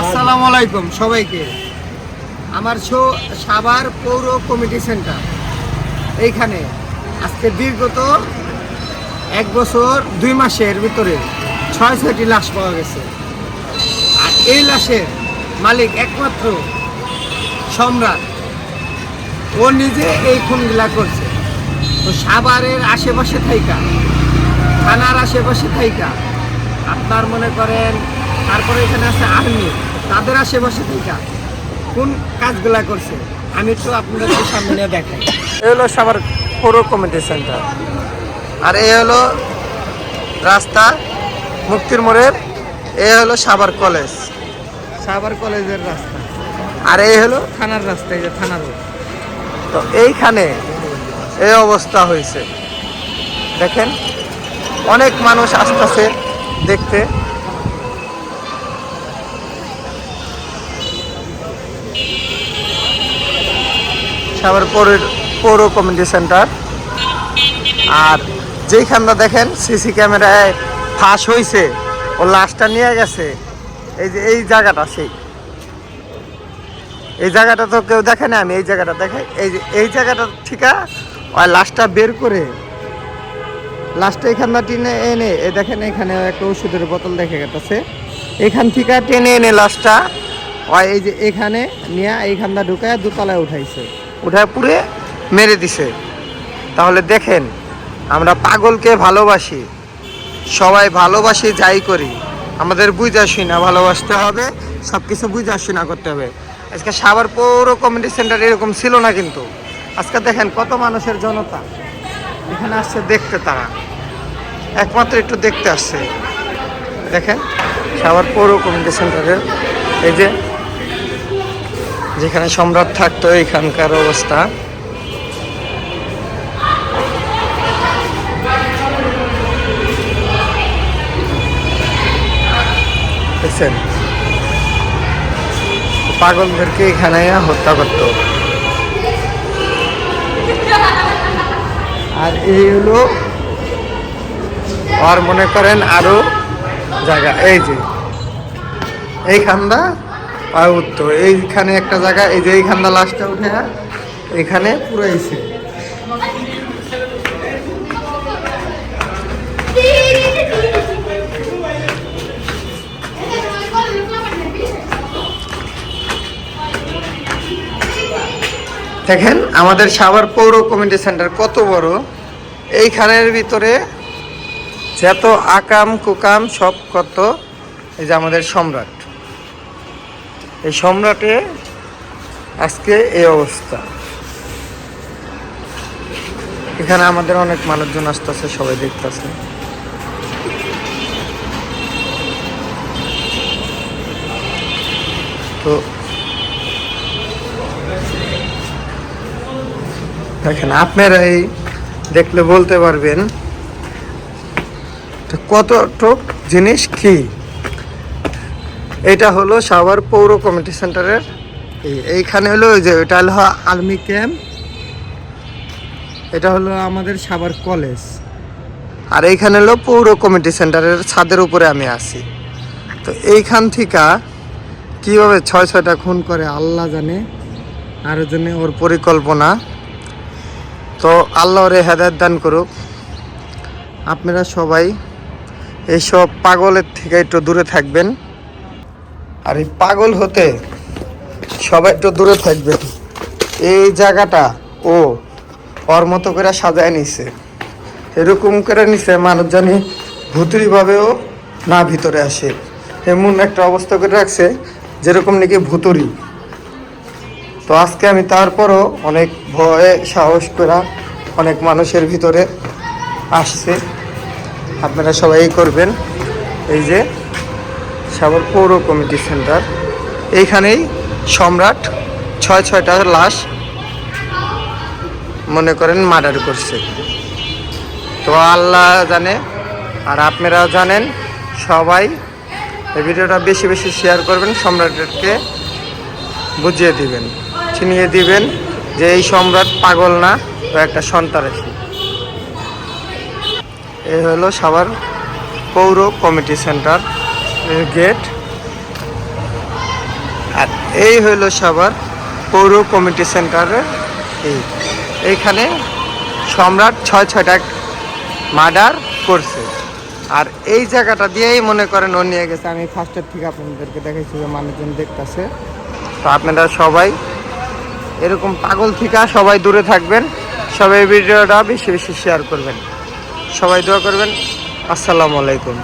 আসসালামু আলাইকুম সবাইকে। আমার শো সাভার পৌর কমিটি সেন্টার। এইখানে আজকে দীর্ঘত এক বছর, দুই মাসের ভিতরে ছয়, ছয়টি লাশ পাওয়া গেছে। আর এই লাশের মালিক একমাত্র সম্রাট। ও নিজে এই খুনগুলা করছে। তো সাভারের আশেপাশে থাইকা, থানার আশেপাশে থাইকা, আপনার মনে করেন তারপরে এখানে আছে আর্মি। তাদের আসে আশেপাশে থাইকা কোন কাজগুলা করছে? আমি একটু আপনাদের সামনে দেখাই। এ হলো সাভার পৌর কমিটি সেন্টার। আর এ হলো রাস্তা মুক্তির মোড়ের এ হলো সাভার কলেজ। সাভার কলেজের রাস্তা। আর এই হলো থানার রাস্তা এই যে থানার তো এইখানে এই অবস্থা হয়েছে। দেখেন অনেক মানুষ আসতেছে দেখতে। সাভার পৌর পৌর কমিউনিটি সেন্টার। আর যেইখানটা দেখেন সিসি ক্যামেরায় ফাঁস হয়েছে ও লাশটা নিয়ে গেছে। এই যে, এই জায়গাটা সেই। এই জায়গাটা তো কেউ দেখে না, আমি এই জায়গাটা দেখাই এই যে, এই জায়গাটা ঠিকা ওই লাশটা বের করে লাস্টে এখানটা টেনে এনে এ দেখেন এখানে একটা ওষুধের বোতল দেখে গেছে এখান থেকে টেনে এনে লাশটা ওই এই যে এখানে নিয়ে এইখানটা ঢুকায় দোতলায় উঠাইছে। উঠায় পুরে মেরে দিছে। তাহলে দেখেন, আমরা পাগলকে ভালোবাসি, সবাই ভালোবাসি, যাই করি। আমাদের বুঝা না ভালোবাসতে হবে সব কিছু বুঝা না করতে হবে। আজকে সাভার পৌর কমিউনিটি সেন্টার এরকম ছিল না কিন্তু। আজকে দেখেন কত মানুষের জনতা। এখানে আসছে দেখতে তারা। একমাত্র একটু দেখতে আসছে। দেখেন সাভার পৌর কমিউনিটি সেন্টারের এই যে যেখানে সম্রাট থাকতো, এখানকার অবস্থা। পাগলদেরকে এখানে হত্যা করতো। আর এই হলো, আর মনে করেন আরও জায়গা, এই যে, এইখানটা আর উত্তর এইখানে একটা জায়গা, এই যে এইখানটা লাস্টটা উঠে এখানে পুরাইছে দেখেন, আমাদের সাভার পৌর কমিটি সেন্টার কত বড়। এইখানের ভিতরে যত আকাম কুকাম সব কত, এই যে আমাদের সম্রাট। এই সম্রাটে আজকে এই অবস্থা। এখানে আমাদের অনেক মানুষজন আসতেছে, সবাই দেখতেছে। তো দেখেন, আপনারাই দেখলে বলতে পারবেন কতটুক জিনিস কি? এটা হলো সাভার পৌর কমিটি সেন্টারের। এই- এইখানে হলো ওই যে, এটা হলো আর্মি ক্যাম্প। এটা হলো আমাদের সাভার কলেজ। আর এইখানে হলো পৌর কমিটি সেন্টারের ছাদের উপরে আমি আছি। তো এইখান থেকে কীভাবে ছয় ছয়টা খুন করে আল্লাহ জানে, আর জন্য ওর পরিকল্পনা। তো আল্লাহ ওরে হেদায়ত দান করুক। আপনারা সবাই এইসব পাগলের থেকে একটু দূরে থাকবেন। আর এই পাগল হতে সবাই একটু দূরে থাকবেন এই জায়গাটা, ও, ওর মতো করে সাজায় নিছে। এরকম করে নিছে মানুষ জানি ভুতুরিভাবেও না ভিতরে আসে। এমন একটা অবস্থা করে রাখছে, যেরকম নাকি ভুতুরি। তো আজকে আমি তারপরও অনেক ভয়ে, সাহস করা অনেক মানুষের ভিতরে আসছে। আপনারা সবাই করবেন। এই যে সাগর পৌর কমিটি সেন্টার। এইখানেই সম্রাট ছয় ছয়টা লাশ মনে করেন মার্ডার করছে। তো আল্লাহ জানে আর আপনারাও জানেন, সবাই এই ভিডিওটা বেশি বেশি শেয়ার করবেন সম্রাটকে বুঝিয়ে দিবেন, চিনিয়ে দিবেন যে এই সম্রাট পাগল না, ও একটা সন্তানাসী এই হলো সবার পৌর কমিটি সেন্টার। গেট আর এই হইল সবার পৌর কমিটি সেন্টারের এই। এইখানে সম্রাট ছয় ছয়টা মার্ডার করছে। আর এই জায়গাটা দিয়েই মনে করেন ও নিয়ে গেছে। আমি ফার্স্টের থেকে আপনাদেরকে দেখাইছি যে মানুষজন দেখতেছে। তো আপনারা সবাই এরকম পাগল থেকে সবাই দূরে থাকবেন। সবাই ভিডিওটা বেশি বেশি শেয়ার করবেন। সবাই দোয়া করবেন। আসসালামু আলাইকুম।